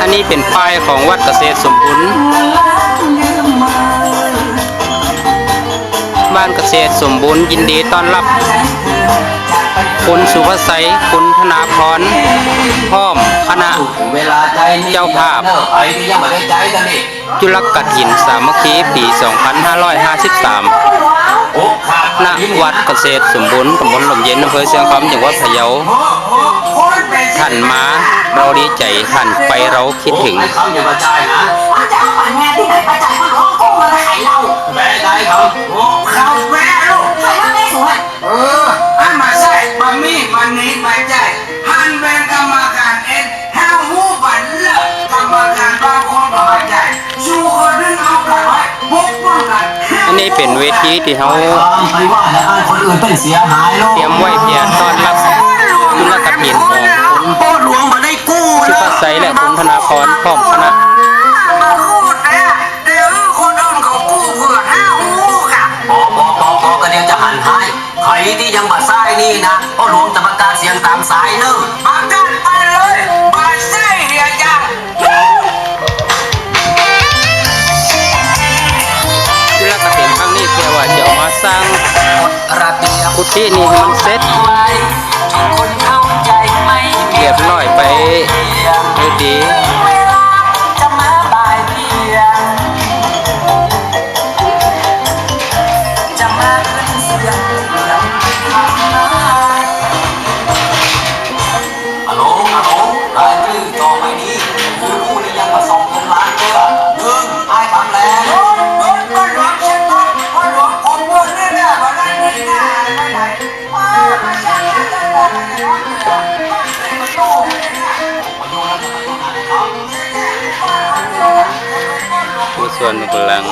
อันนี้เป็นป้ายของวัดเกษตรสมบูรณ์บ้านเกษตรสมบูรณ์ยินดีต้อนรับ คุณสุภไสยคุณธนาพรพร้อมคณะเจ้าภาพเนอะไอ้ที่ยัด้ใจกันนี่จุลกถินสามัคคีปี 2553โอ้าดณวัดเกษตรสมบูรณ์ตำบลลมเย็นอำเภอเชียงคำจังหวัดพะเยา ท่านมา เราดีใจท่านไปเราคิดถึงโอ้ไอ้คำอย่ามาใจายนะป้าจะเอาฝันแม่ที่ไหนป้าจ่ายมาร้องกุ้งมาขายเราแม่ใจคำโอ้เขาแม่ลูกใครว่าแม่สวยเอออันมาใส่บะหมี่มันนี้ไปใจฮันเป็นกรรมการเอ็นแห้วหูบันเลิกกรรมการบางคนก็ไปใจชูคนนึงเอากันไว้บุกป้องกันอันนี้เป็นเวทีที่เขาไอ้คำไปว่าแต่ไอ้คนอื่นเป็นเสียหายลูกเตรียมไว้เพียรต้อน ไสและคุณธนาพรพร้อมคณะมาพูดนะเดี๋ยวคนอื่นเขากู้เพื่อห้าหูค่ะบอกบอกบอกบอกกันเดี๋ยวจะหันท้ายใครที่ยังบัดไส้นี่นะพ่อหลวงจะประกาศเสียงตามสายเนอะมากันไปเลยมาใส่เดียจังจุลกถินครั้งนี้เพื่อว่าจะเอามาสร้างระเบียบกุฏินี้ให้มันเสร็จไว้ทุกคนเข้าใจไหมเรียบร้อยไป เวลาจะมาบ่ายเพียงจะมาขึ้นเสียงลำพังฮัลโหลฮัลโหลรายชื่อต่อไปนี้คือผู้ที่ยังมาส่งเงินล้านเจ้าหนึ่งไอ้คำแรงรถรถหลวงเชียงรถรถหลวงผมเมื่อเนี่ยเนี่ยมาได้ ผู้ส่วนกำลัง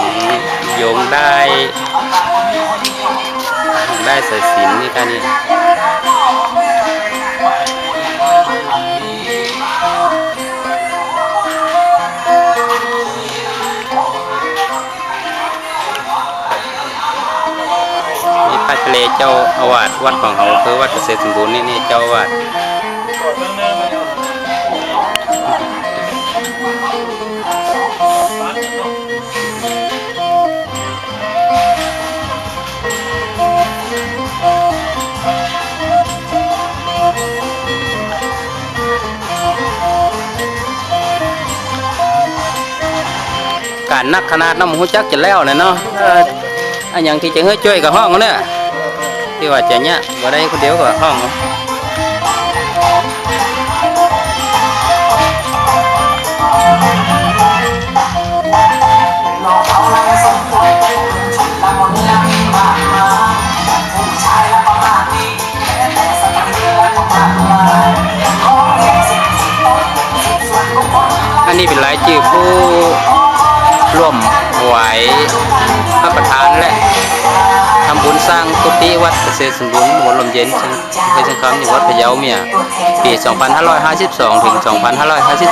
โยงได้ได้สายสินนี่กันนี่นี่พระทะเลเจ้าอาวาสวัดของเขาคือวัดเกษตรสมบูรณ์นี่นี่เจ้าอาวาส การนักขนาดน้ำหูจักจะแล้วเลยเนาะเอออันอย่างที่จะเฮ้ยช่วยกับห้องเนี่ยที่ว่าจะเนี่ยบ่ได้คนเดียวกับห้อง นนี้เป็นรายชื่อผู้ร่วมไหวพระประธานและทำบุญสร้างกุฏิวัดเกษตรสมบูรณ์หัวลมเย็นเพื่อสังคมอยู่วัดพะเยาเมียปี 2552 ถึง 2553สมาชิก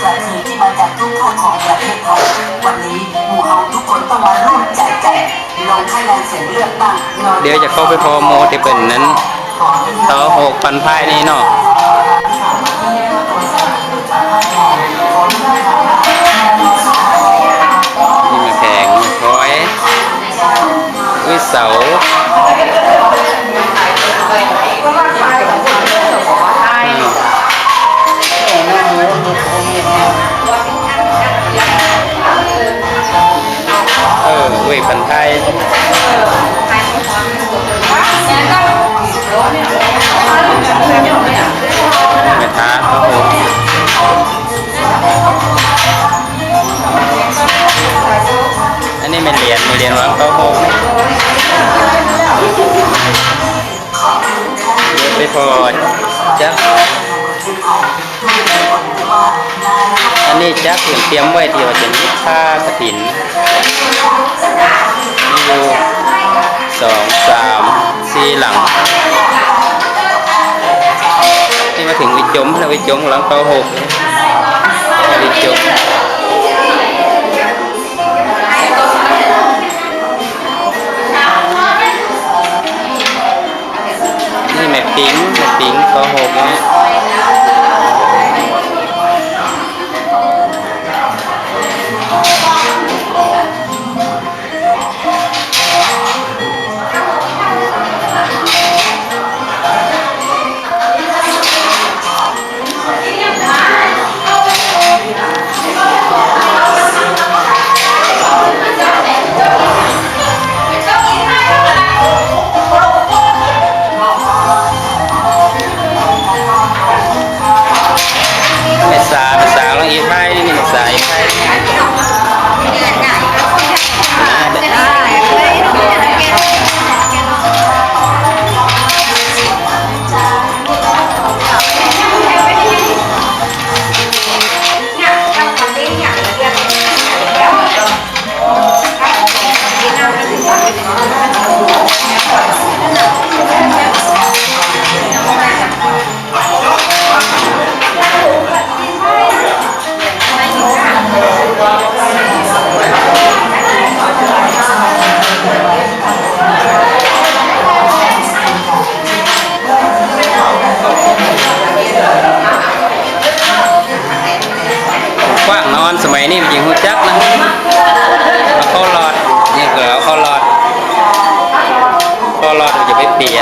เครือข่ายที่มาจากทุกภาคของประเทศไทยวันนี้หมู่เฮาทุกคนต้องมาร่วมใจแจกลงคะแนนเสียงเลือกตั้งเดี๋ยวจะเข้าไปพอโมที่เป็นนั้นต่อหกพันพายนี่เนาะ เสาอืมเออเว้ยพันไทยแม่ค้าครับผมอันนี้ไม่เรียนไม่เรียนวางเต้า ไปพอจักอันนี้จักเตรียมไว้ที่ว่าจะมีผ้ากระถินมีอยู่สองสามสี่หลังนี่มาถึงวิจมแล้ววิจมหลังเก้าหกวิจม อนสมัยนี้มันยิงหูจักนะเอาเข้าหลอดนี่ก็เอาเข้าหลอดเข้าหลอดมันจะไปเปีย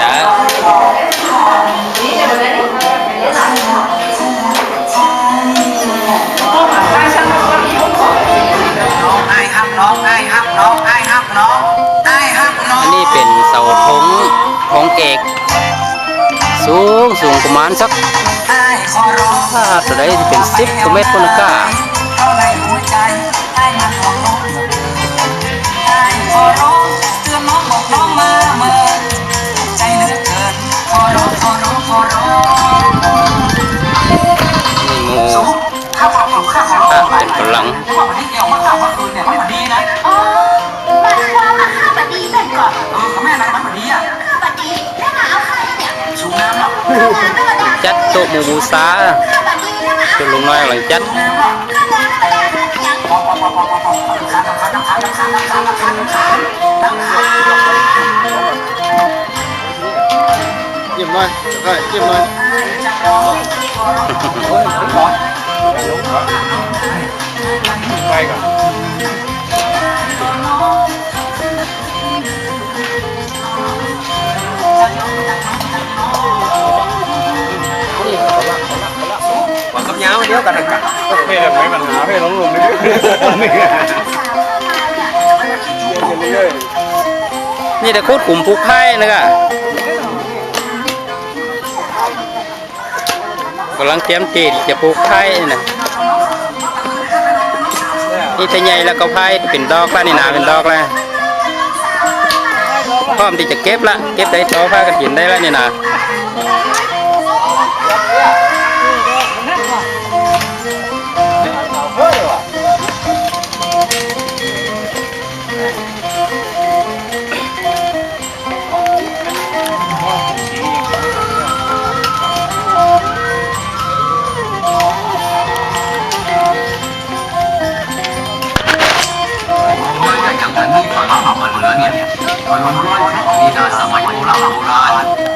ไอ้ฮักน้องไอ้ฮักน้องไอ้ฮักน้องไอ้ฮักน้องอันนี้เป็นเสาธงของเอก สูงสูงประมาณสักไอ้ขอร้องถ้าตัวใดที่เป็นสิบกว่าเมตรคนละก้า ฝรั่งเพราะว่าวันนี้เกี่ยวมาข้าวมาคืนเนี่ยมันดีนะอ๋อมาว่ามาข้าวบดีเป็นก่อนเออของแม่อะไรมันดีอะข้าวบดีแล้วมาเอาข้าวเนี่ยสูงน้ำหรอกข้าวงานธรรมดาจัดโต๊ะหมู่บูซาข้าวบดีแล้ว มาเอาจนลุงน้อยหลังจัดสูงน้ำหรอกข้าวงานธรรมดาข้าวยั กำลังเตรียมตีจะปลูกไผ่นะนี่ถ้าใหญ่แล้วก็ไผ่เป็นดอกแล้วนี่นาเป็นดอกแล้วพร้อมที่จะเก็บละเก็บได้ทอผ้ากระถินได้แล้วนี่นา ครับเพ่ไม่ปัญหาเพ่ล้มลงเรื่อยนี่สาวเข้ามาเนี่ย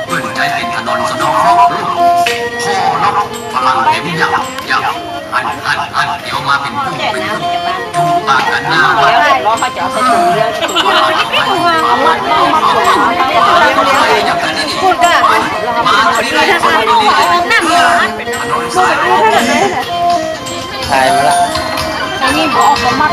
เรื่อนี่แต่โคตรกลุ่มผูกไพ่นะกะกำลังเตรียมตีดจะผูกไพ่นะนี่แต่ใหญ่แล้วก็ไพ่เป็นดอกแล้วนี่นาเป็นดอกแล้วพร้อมที่จะเก็บละเก็บได้ต่อผ้ากันกินได้แล้วนี่นะถ่ายมาละนี่บอกก็มัด